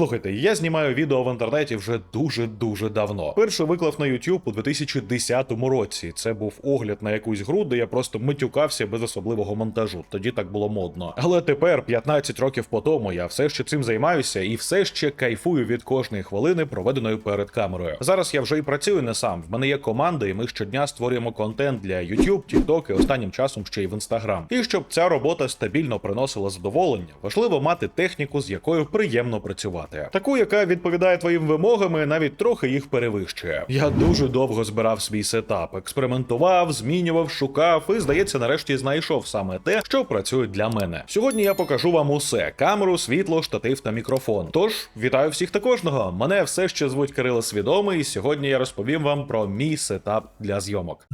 Слухайте, я знімаю відео в інтернеті вже дуже дуже давно. Перший виклав на YouTube у 2010 році. Це був огляд на якусь гру, де я просто матюкався без особливого монтажу. Тоді так було модно. Але тепер, 15 років по тому, я все ще цим займаюся і все ще кайфую від кожної хвилини, проведеної перед камерою. Зараз я вже і працюю не сам. В мене є команда, і ми щодня створюємо контент для YouTube, TikTok і останнім часом ще й в Instagram. І щоб ця робота стабільно приносила задоволення, важливо мати техніку, з якою приємно працювати. Таку, яка відповідає твоїм вимогам, і навіть трохи їх перевищує. Я дуже довго збирав свій сетап, експериментував, змінював, шукав і, здається, нарешті знайшов саме те, що працює для мене. Сьогодні я покажу вам усе: камеру, світло, штатив та мікрофон. Тож вітаю всіх та кожного. Мене все ще звуть Кирило Свідомий, і сьогодні я розповім вам про мій сетап для зйомок.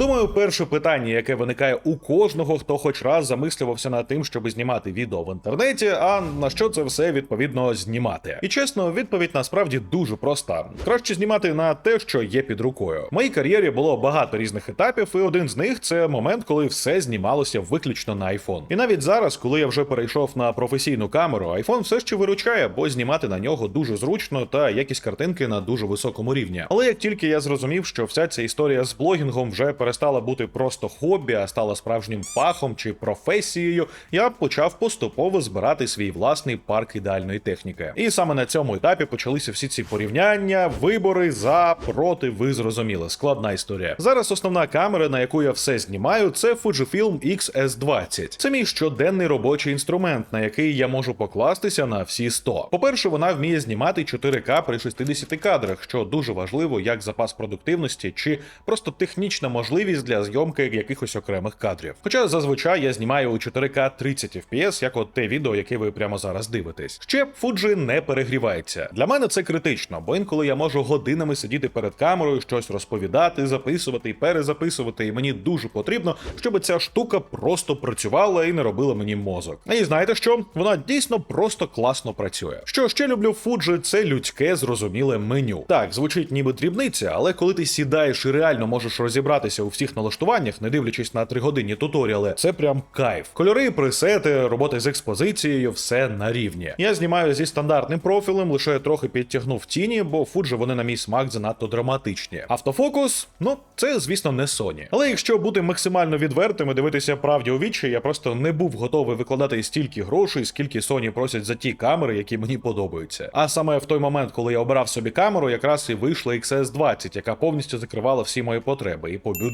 Думаю, перше питання, яке виникає у кожного, хто хоч раз замислювався над тим, щоб знімати відео в інтернеті, а на що це все відповідно знімати. І чесно, відповідь насправді дуже проста: краще знімати на те, що є під рукою. В моїй кар'єрі було багато різних етапів, і один з них це момент, коли все знімалося виключно на iPhone. І навіть зараз, коли я вже перейшов на професійну камеру, iPhone все ще виручає, бо знімати на нього дуже зручно та якість картинки на дуже високому рівні. Але як тільки я зрозумів, що вся ця історія з блогінгом вже перестала бути просто хобі, а стала справжнім фахом чи професією, я почав поступово збирати свій власний парк ідеальної техніки. І саме на цьому етапі почалися всі ці порівняння, вибори за проти. Ви зрозуміли, складна історія. Зараз основна камера, на яку я все знімаю, це Fujifilm X-S20. Це мій щоденний робочий інструмент, на який я можу покластися на всі 100. По-перше, вона вміє знімати 4К при 60 кадрах, що дуже важливо як запас продуктивності чи просто технічна можливість для зйомки якихось окремих кадрів. Хоча зазвичай я знімаю у 4К 30 FPS, як от те відео, яке ви прямо зараз дивитесь. Ще Fuji не перегрівається. Для мене це критично, бо інколи я можу годинами сидіти перед камерою, щось розповідати, записувати і перезаписувати, і мені дуже потрібно, щоб ця штука просто працювала і не робила мені мозок. І знаєте що? Вона дійсно просто класно працює. Що ще люблю Fuji, це людське зрозуміле меню. Так, звучить ніби дрібниця, але коли ти сідаєш і реально можеш розібратися у всіх налаштуваннях, не дивлячись на тригодинні туторіали, це прям кайф. Кольори, пресети, роботи з експозицією, все на рівні. Я знімаю зі стандартним профілем, лише трохи підтягнув тіні, бо Fuji вони на мій смак занадто драматичні. Автофокус, ну це звісно не Sony. Але якщо бути максимально відвертим і дивитися правді у вічі, я просто не був готовий викладати стільки грошей, скільки Sony просять за ті камери, які мені подобаються. А саме в той момент, коли я обирав собі камеру, якраз і вийшла XS20, яка повністю закривала всі мої потреби і по бюджету,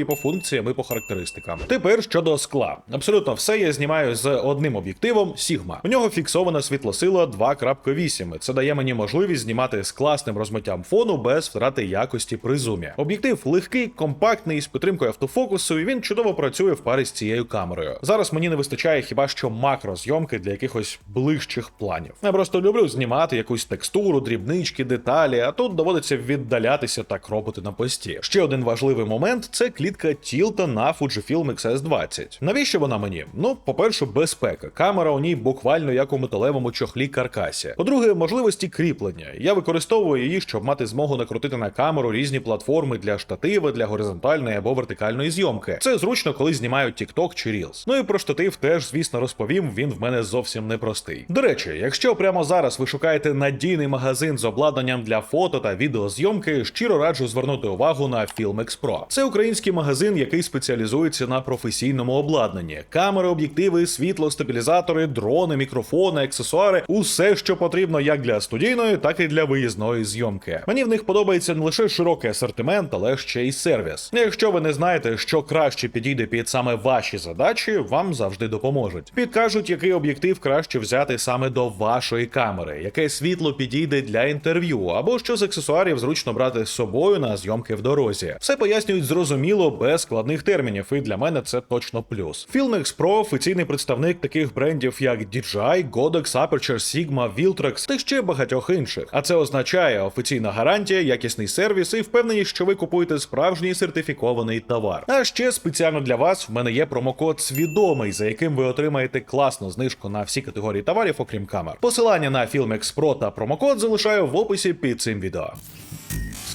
і по функціям, і по характеристикам. Тепер щодо скла, абсолютно все я знімаю з одним об'єктивом Sigma. У нього фіксована світлосила 2.8. Це дає мені можливість знімати з класним розмиттям фону без втрати якості при зумі. Об'єктив легкий, компактний з підтримкою автофокусу, і він чудово працює в парі з цією камерою. Зараз мені не вистачає хіба що макрозйомки для якихось ближчих планів. Я просто люблю знімати якусь текстуру, дрібнички, деталі, а тут доводиться віддалятися та кропити на пості. Ще один важливий момент це клітка тілта на Fujifilm X-S20. Навіщо вона мені? Ну, по-перше, безпека. Камера у ній буквально як у металевому чохлі каркасі. По-друге, можливості кріплення. Я використовую її, щоб мати змогу накрутити на камеру різні платформи для штатива, для горизонтальної або вертикальної зйомки. Це зручно, коли знімаю TikTok чи Reels. Ну і про штатив теж, звісно, розповім. Він в мене зовсім непростий. До речі, якщо прямо зараз ви шукаєте надійний магазин з обладнанням для фото та відеозйомки, щиро раджу звернути увагу на Filmex Pro. Це український магазин, який спеціалізується на професійному обладнанні: камери, об'єктиви, світло, стабілізатори, дрони, мікрофони, аксесуари усе, що потрібно як для студійної, так і для виїзної зйомки. Мені в них подобається не лише широкий асортимент, але ще й сервіс. Якщо ви не знаєте, що краще підійде під саме ваші задачі, вам завжди допоможуть. Підкажуть, який об'єктив краще взяти саме до вашої камери, яке світло підійде для інтерв'ю, або що з аксесуарів зручно брати з собою на зйомки в дорозі. Все пояснюють зрозуміло, без складних термінів, і для мене це точно плюс. Filmex Pro – офіційний представник таких брендів, як DJI, Godox, Aperture, Sigma, Viltrox та ще багатьох інших. А це означає офіційна гарантія, якісний сервіс і впевненість, що ви купуєте справжній сертифікований товар. А ще спеціально для вас в мене є промокод свідомий, за яким ви отримаєте класну знижку на всі категорії товарів, окрім камер. Посилання на Filmex Pro та промокод залишаю в описі під цим відео.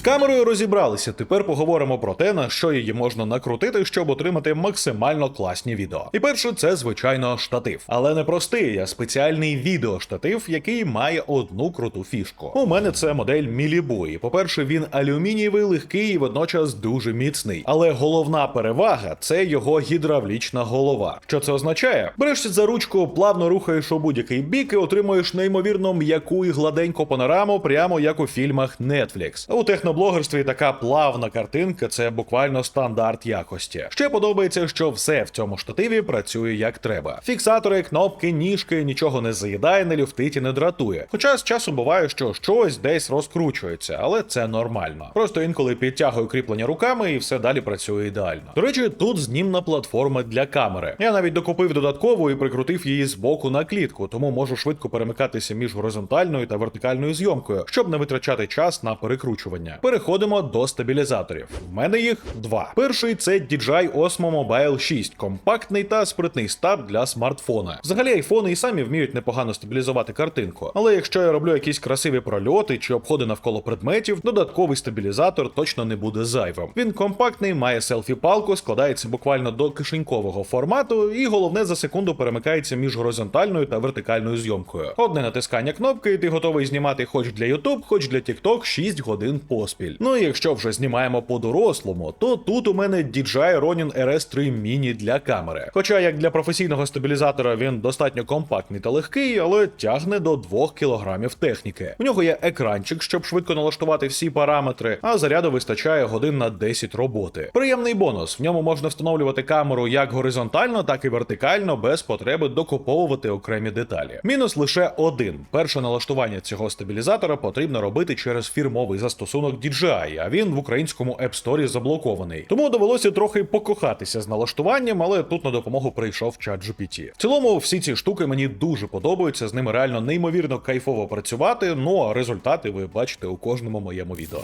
Камерою розібралися. Тепер поговоримо про те, на що її можна накрутити, щоб отримати максимально класні відео. І перше, це звичайно штатив, але не простий, а спеціальний відеоштатив, який має одну круту фішку. У мене це модель Мілібу. І, По-перше, він алюмінієвий, легкий і водночас дуже міцний. Але головна перевага це його гідравлічна голова. Що це означає? Берешся за ручку, плавно рухаєш у будь-який бік і отримуєш неймовірно м'яку і гладеньку панораму, прямо як у фільмах Netflix. У техноблогерстві така плавна картинка це буквально стандарт якості. Ще подобається, що все в цьому штативі працює як треба. Фіксатори, кнопки, ніжки, нічого не заїдає, не люфтить і не дратує. Хоча з часом буває, що щось десь розкручується, але це нормально. Просто інколи підтягую кріплення руками і все далі працює ідеально. До речі, тут знімна платформа для камери. Я навіть докупив додаткову і прикрутив її з боку на клітку, тому можу швидко перемикатися між горизонтальною та вертикальною зйомкою, щоб не витрачати час на перекручування. Переходимо до стабілізаторів. В мене їх два. Перший це DJI Osmo Mobile 6, компактний та спритний стаб для смартфона. Взагалі айфони і самі вміють непогано стабілізувати картинку. Але якщо я роблю якісь красиві прольоти чи обходи навколо предметів, додатковий стабілізатор точно не буде зайвим. Він компактний, має селфі-палку, складається буквально до кишенькового формату, і головне за секунду перемикається між горизонтальною та вертикальною зйомкою. Одне натискання кнопки, і ти готовий знімати хоч для YouTube, хоч для TikTok 6 годин поспіль. Ну і якщо вже знімаємо по-дорослому, то тут у мене DJI Ronin RS3 Mini для камери. Хоча як для професійного стабілізатора він достатньо компактний та легкий, але тягне до 2 кг техніки. У нього є екранчик, щоб швидко налаштувати всі параметри, а заряду вистачає годин на 10 роботи. Приємний бонус: в ньому можна встановлювати камеру як горизонтально, так і вертикально, без потреби докуповувати окремі деталі. Мінус лише один: перше налаштування цього стабілізатора потрібно робити через фірмовий застосунок DJI, а він в українському App Store заблокований. Тому довелося трохи покохатися з налаштуванням, але тут на допомогу прийшов чат. В цілому, всі ці штуки мені дуже подобаються. З ними реально неймовірно кайфово працювати. Ну а результати ви бачите у кожному моєму відео.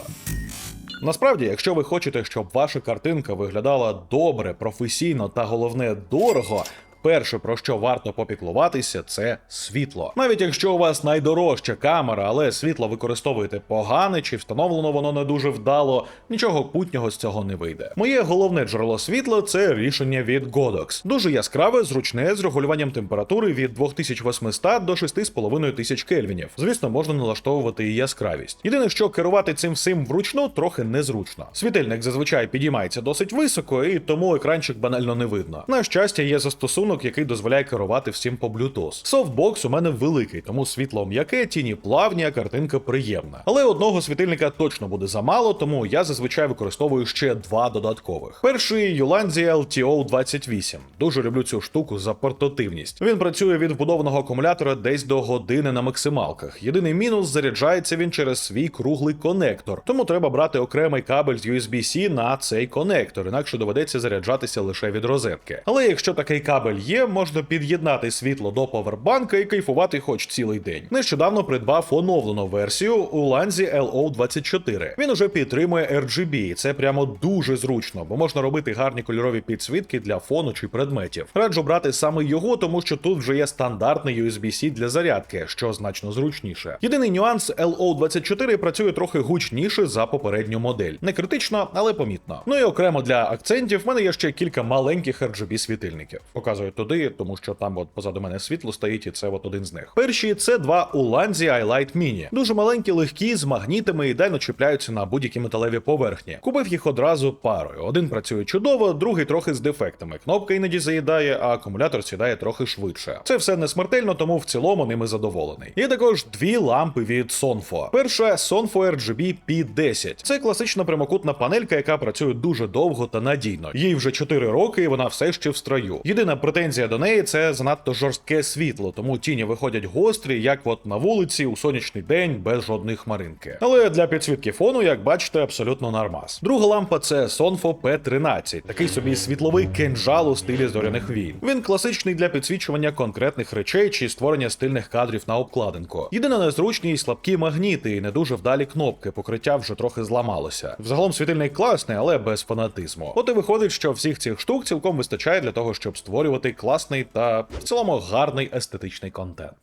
Насправді, якщо ви хочете, щоб ваша картинка виглядала добре, професійно та головне дорого. Перше, про що варто попіклуватися, це світло. Навіть якщо у вас найдорожча камера, але світло використовуєте погане чи встановлено воно не дуже вдало, нічого путнього з цього не вийде. Моє головне джерело світла це рішення від Godox. Дуже яскраве, зручне з регулюванням температури від 2800 до 6500 кельвінів. Звісно, можна налаштовувати і яскравість. Єдине, що керувати цим всім вручну трохи незручно. Світильник зазвичай підіймається досить високо, і тому екранчик банально не видно. На щастя, є застосунок, який дозволяє керувати всім по Bluetooth. Софтбокс у мене великий, тому світло м'яке, тіні плавні, а картинка приємна. Але одного світильника точно буде замало, тому я зазвичай використовую ще два додаткових. Перший Yulanzi LTO 28. Дуже люблю цю штуку за портативність. Він працює від вбудованого акумулятора десь до години на максималках. Єдиний мінус заряджається він через свій круглий конектор, тому треба брати окремий кабель з USB-C на цей конектор, інакше доведеться заряджатися лише від розетки. Але якщо такий кабель є, можна під'єднати світло до повербанка і кайфувати хоч цілий день. Нещодавно придбав оновлену версію у Lanzi LO24. Він уже підтримує RGB, і це прямо дуже зручно, бо можна робити гарні кольорові підсвітки для фону чи предметів. Раджу брати саме його, тому що тут вже є стандартний USB-C для зарядки, що значно зручніше. Єдиний нюанс LO24 працює трохи гучніше за попередню модель. Не критично, але помітно. Ну і окремо для акцентів в мене є ще кілька маленьких RGB світильників. Показую туди, тому що там от позаду мене світло стоїть, і це от один з них. Перші це два Ulanzi iLight Mini. Дуже маленькі, легкі, з магнітами ідеально чіпляються на будь-які металеві поверхні. Купив їх одразу парою. Один працює чудово, другий трохи з дефектами. Кнопка іноді заїдає, а акумулятор сідає трохи швидше. Це все не смертельно, тому в цілому ними задоволений. Є також дві лампи від Sonfo. Перша Sonfo RGB P10. Це класична прямокутна панелька, яка працює дуже довго та надійно. Їй вже 4 роки, і вона все ще в строю. Єдина претензія до неї це занадто жорстке світло, тому тіні виходять гострі, як от на вулиці у сонячний день без жодної хмаринки. Але для підсвітки фону, як бачите, абсолютно нормас. Друга лампа це Sonfo P13, такий собі світловий кинжал у стилі зоряних війн. Він класичний для підсвічування конкретних речей чи створення стильних кадрів на обкладинку. Єдина незручність слабкі магніти і не дуже вдалі кнопки, покриття вже трохи зламалося. Взагалом світильник класний, але без фанатизму. От і виходить, що всіх цих штук цілком вистачає для того, щоб створювати класний та в цілому гарний естетичний контент.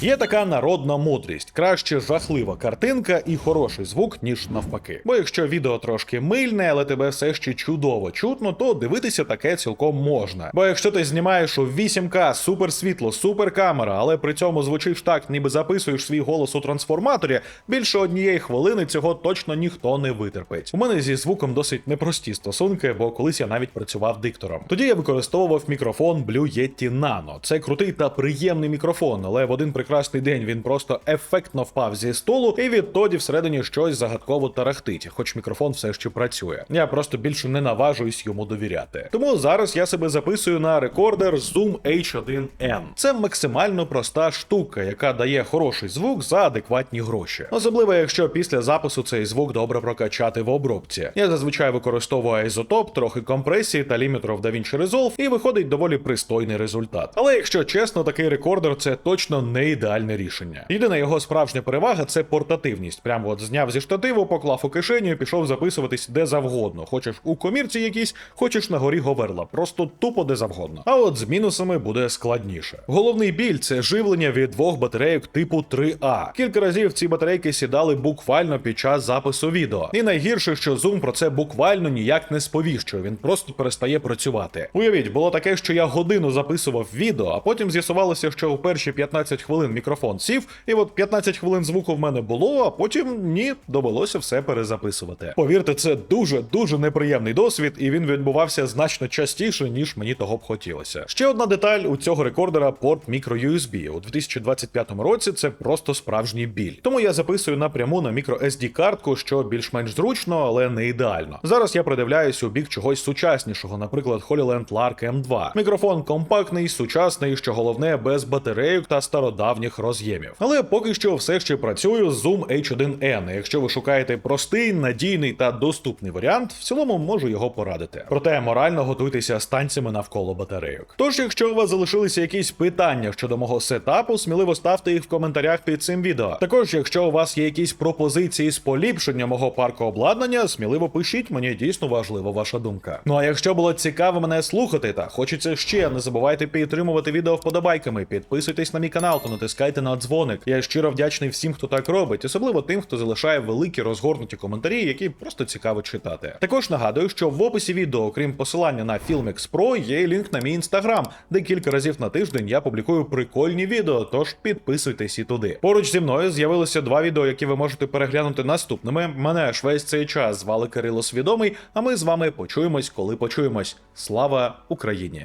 Є така народна мудрість: краще жахлива картинка і хороший звук, ніж навпаки. Бо якщо відео трошки мильне, але тебе все ще чудово чутно, то дивитися таке цілком можна. Бо якщо ти знімаєш у 8К, супер світло, супер камера, але при цьому звучиш так, ніби записуєш свій голос у трансформаторі, більше однієї хвилини цього точно ніхто не витерпить. У мене зі звуком досить непрості стосунки, бо колись я навіть працював диктором. Тоді я використовував мікрофон Blue Yeti Nano. Це крутий та приємний мікрофон, але в один прекрасний день він просто ефектно впав зі столу, і відтоді всередині щось загадково тарахтить, хоч мікрофон все ще працює. Я просто більше не наважуюсь йому довіряти. Тому зараз я себе записую на рекордер Zoom H1N. Це максимально проста штука, яка дає хороший звук за адекватні гроші. Особливо, якщо після запису цей звук добре прокачати в обробці. Я зазвичай використовую ізотоп, трохи компресії та лімітеров DaVinci Resolve, і виходить доволі пристойний результат. Але якщо чесно, такий рекордер це точно не ідеальне рішення. Єдина його справжня перевага це портативність. Прямо от зняв зі штативу, поклав у кишеню і пішов записуватись де завгодно. Хочеш у комірці якійсь, хочеш на горі Говерла. Просто тупо де завгодно. А от з мінусами буде складніше. Головний біль це живлення від двох батарейок типу 3А. Кілька разів ці батарейки сідали буквально під час запису відео. І найгірше, що Zoom про це буквально ніяк не сповіщує. Він просто перестає працювати. Уявіть, було таке, що я годину записував відео, а потім з'ясувалося, що у перші 15 хвилин мікрофон сів, і от 15 хвилин звуку в мене було, а потім ні, довелося все перезаписувати. Повірте, це дуже дуже неприємний досвід, і він відбувався значно частіше, ніж мені того б хотілося. Ще одна деталь у цього рекордера порт microUSB. У 2025 році це просто справжній біль. Тому я записую напряму на microSD картку, що більш-менш зручно, але не ідеально. Зараз я придивляюсь у бік чогось сучаснішого, наприклад, HoloLens Lark M2. Мікрофон компактний, сучасний, що головне, без батарейок та стародавніх роз'ємів. Але поки що все ще працюю з Zoom H1N. Якщо ви шукаєте простий, надійний та доступний варіант, в цілому можу його порадити. Проте морально готуйтеся з танцями навколо батарейок. Тож, якщо у вас залишилися якісь питання щодо мого сетапу, сміливо ставте їх в коментарях під цим відео. Також, якщо у вас є якісь пропозиції з поліпшення мого парку обладнання, сміливо пишіть, мені дійсно важлива ваша думка. Ну а якщо було цікаво мене слухати та хочеться ще, не забувайте підтримувати відео вподобайками, підписуйтесь на мій канал та натискайте на дзвоник. Я щиро вдячний всім, хто так робить, особливо тим, хто залишає великі розгорнуті коментарі, які просто цікаво читати. Також нагадую, що в описі відео, окрім посилання на Filmix Pro, є лінк на мій інстаграм, де кілька разів на тиждень я публікую прикольні відео, тож підписуйтесь і туди. Поруч зі мною з'явилося два відео, які ви можете переглянути наступними. Мене ж весь цей час звали Кирило Свідомий, а ми з вами почуємось, коли почуємось. Слава Україні!